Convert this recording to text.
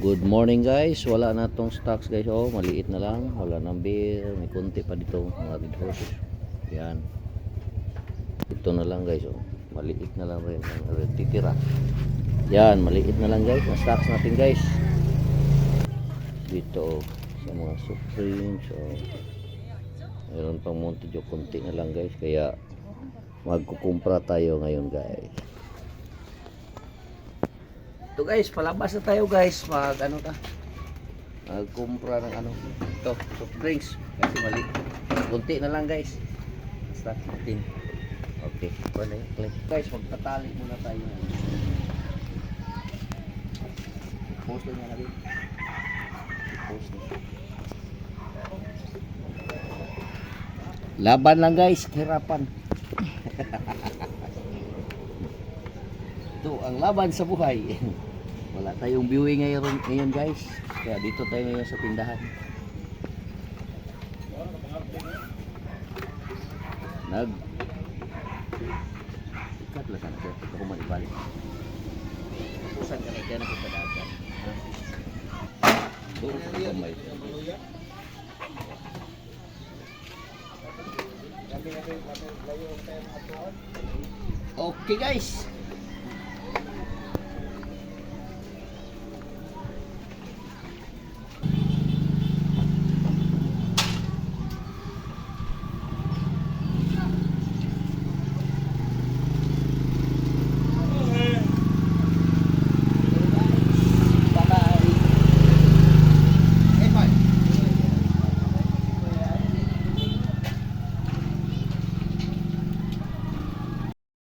good morning guys. Wala na tong stocks guys. Oh, maliit na lang. Wala nang beer. May konti pa dito. Mga red horse. Yan. Ito na lang guys. Oh. Maliit na lang rin ang titira. Yan, maliit na lang guys. Ang stocks natin guys. Dito oh, sa mga Supreme. So, mayroon pang Monte konti na lang guys. Kaya magkukumpra tayo ngayon guys. Ito guys, palabas na tayo guys. Mag ano ka? Magkumpra ng ano. Ito, soft drinks. Kasi mali. Kunti na lang guys. Basta natin. Okay. Ano yun? Click. Guys, magtatali muna tayo. Post lang nga natin. Post na. Laban lang guys, kahirapan. Ito ang laban sa buhay. Wala tayong viewing ngayon, ngayon guys. Kaya dito tayo ngayon sa tindahan. Nag Ikat lang sana sir. Ito ko manibalik. Pusan ka na dyan ako sa dagat. Doon sa kamay. Okay guys.